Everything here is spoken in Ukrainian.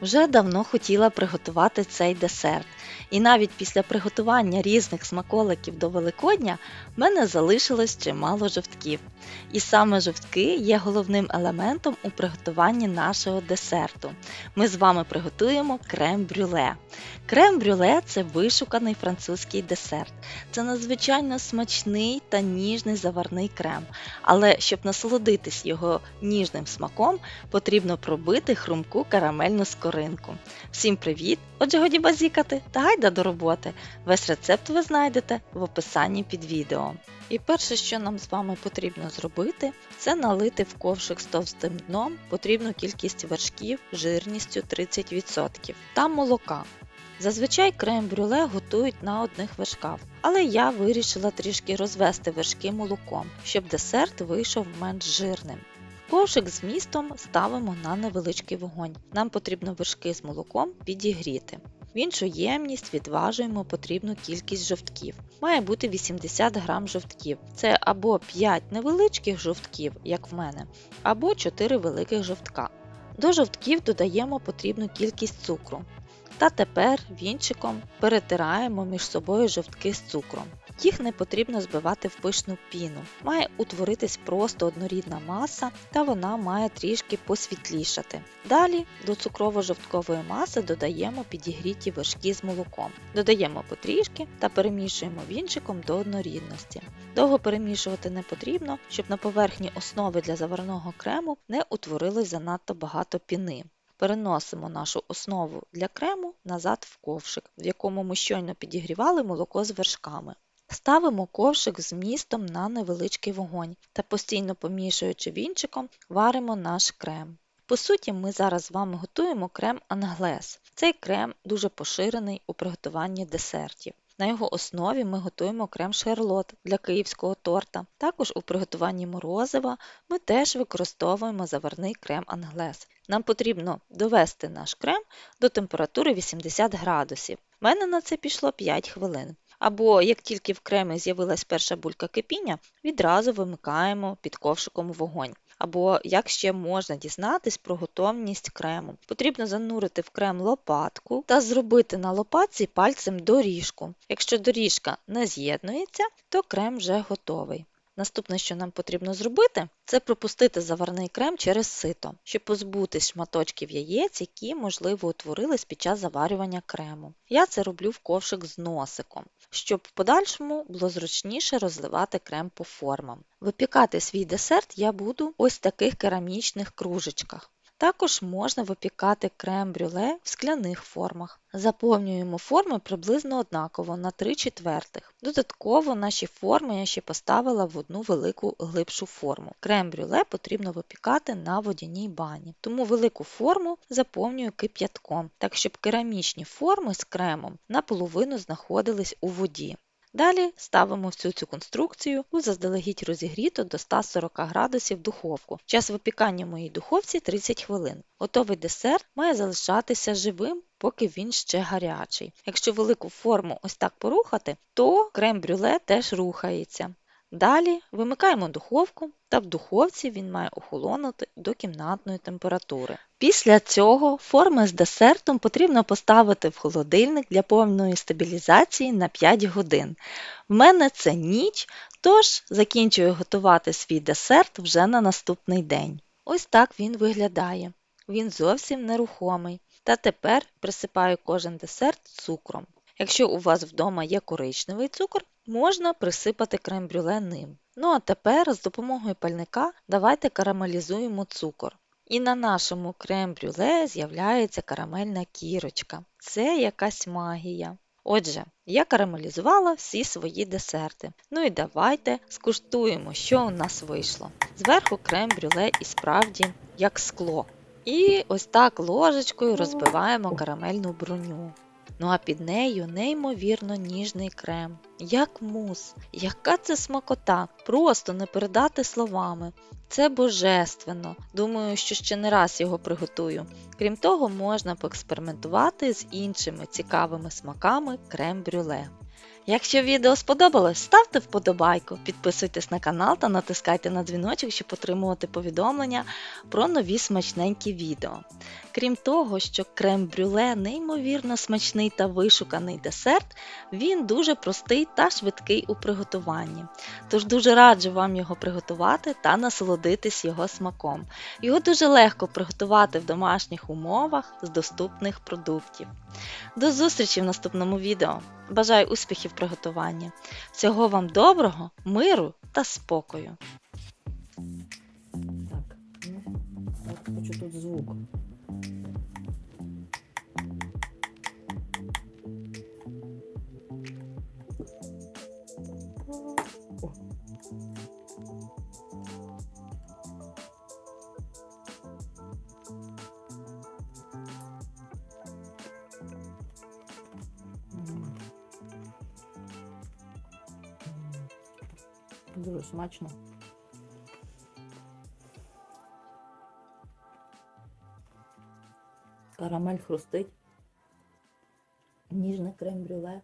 Вже давно хотіла приготувати цей десерт, і навіть після приготування різних смаколиків до Великодня в мене залишилось чимало жовтків. І саме жовтки є головним елементом у приготуванні нашого десерту. Ми з вами приготуємо крем-брюле. Крем-брюле це вишуканий французький десерт. Це надзвичайно смачний та ніжний заварний крем. Але щоб насолодитись його ніжним смаком, потрібно пробити хрумку карамельну скоринку. Всім привіт! Отже, годі базікати та гайда до роботи. Весь рецепт ви знайдете в описанні під відео. І перше, що нам з вами потрібно зробити, це налити в ковшик з товстим дном потрібну кількість вершків жирністю 30% та молока. Зазвичай крем-брюле готують на одних вершках, але я вирішила трішки розвести вершки молоком, щоб десерт вийшов менш жирним. Ковшик з містом ставимо на невеличкий вогонь. Нам потрібно вершки з молоком підігріти. В іншу ємність відважуємо потрібну кількість жовтків. Має бути 80 грам жовтків. Це або 5 невеличких жовтків, як в мене, або 4 великих жовтка. До жовтків додаємо потрібну кількість цукру. Та тепер вінчиком перетираємо між собою жовтки з цукром. Їх не потрібно збивати в пишну піну. Має утворитись просто однорідна маса, та вона має трішки посвітлішати. Далі до цукрово-жовткової маси додаємо підігріті вершки з молоком. Додаємо потрішки та перемішуємо вінчиком до однорідності. Довго перемішувати не потрібно, щоб на поверхні основи для заварного крему не утворилось занадто багато піни. Переносимо нашу основу для крему назад в ковшик, в якому ми щойно підігрівали молоко з вершками. Ставимо ковшик з містом на невеличкий вогонь та постійно помішуючи вінчиком, варимо наш крем. По суті, ми зараз з вами готуємо крем англес. Цей крем дуже поширений у приготуванні десертів. На його основі ми готуємо крем шарлот для київського торта. Також у приготуванні морозива ми теж використовуємо заварний крем англес. Нам потрібно довести наш крем до температури 80 градусів. У мене на це пішло 5 хвилин. Або як тільки в кремі з'явилась перша булька кипіння, відразу вимикаємо під ковшиком вогонь. Або як ще можна дізнатись про готовність крему, потрібно занурити в крем лопатку та зробити на лопатці пальцем доріжку. Якщо доріжка не з'єднується, то крем вже готовий. Наступне, що нам потрібно зробити, це пропустити заварний крем через сито, щоб позбутись шматочків яєць, які, можливо, утворились під час заварювання крему. Я це роблю в ковшик з носиком, щоб в подальшому було зручніше розливати крем по формам. Випікати свій десерт я буду ось в таких керамічних кружечках. Також можна випікати крем-брюле в скляних формах. Заповнюємо форми приблизно однаково на 3 четвертих. Додатково наші форми я ще поставила в одну велику глибшу форму. Крем-брюле потрібно випікати на водяній бані, тому велику форму заповнюю кип'ятком, так щоб керамічні форми з кремом наполовину знаходились у воді. Далі ставимо всю цю конструкцію у заздалегідь розігріту до 140 градусів духовку. Час випікання в моїй духовці 30 хвилин. Готовий десерт має залишатися живим, поки він ще гарячий. Якщо велику форму ось так порухати, то крем-брюле теж рухається. Далі вимикаємо духовку, та в духовці він має охолонути до кімнатної температури. Після цього форми з десертом потрібно поставити в холодильник для повної стабілізації на 5 годин. В мене це ніч, тож закінчую готувати свій десерт вже на наступний день. Ось так він виглядає. Він зовсім нерухомий. Та тепер присипаю кожен десерт цукром. Якщо у вас вдома є коричневий цукор, можна присипати крем-брюле ним. Ну а тепер з допомогою пальника давайте карамелізуємо цукор. І на нашому крем-брюле з'являється карамельна кірочка. Це якась магія. Отже, я карамелізувала всі свої десерти. Ну і давайте скуштуємо, що у нас вийшло. Зверху крем-брюле і справді як скло. І ось так ложечкою розбиваємо карамельну броню. Ну а під нею неймовірно ніжний крем, як мус. Яка це смакота! Просто не передати словами. Це божественно. Думаю, що ще не раз його приготую. Крім того, можна поекспериментувати з іншими цікавими смаками крем-брюле. Якщо відео сподобалось, ставте вподобайку, підписуйтесь на канал та натискайте на дзвіночок, щоб отримувати повідомлення про нові смачненькі відео. Крім того, що крем-брюле неймовірно смачний та вишуканий десерт, він дуже простий та швидкий у приготуванні. Тож дуже раджу вам його приготувати та насолодитись його смаком. Його дуже легко приготувати в домашніх умовах з доступних продуктів. До зустрічі в наступному відео! Бажаю успіхів в приготуванні. Всього вам доброго, миру та спокою. Ну, так, хочу тут звук. Дуже смачно. Карамель хрустить. Ніжне крем-брюле.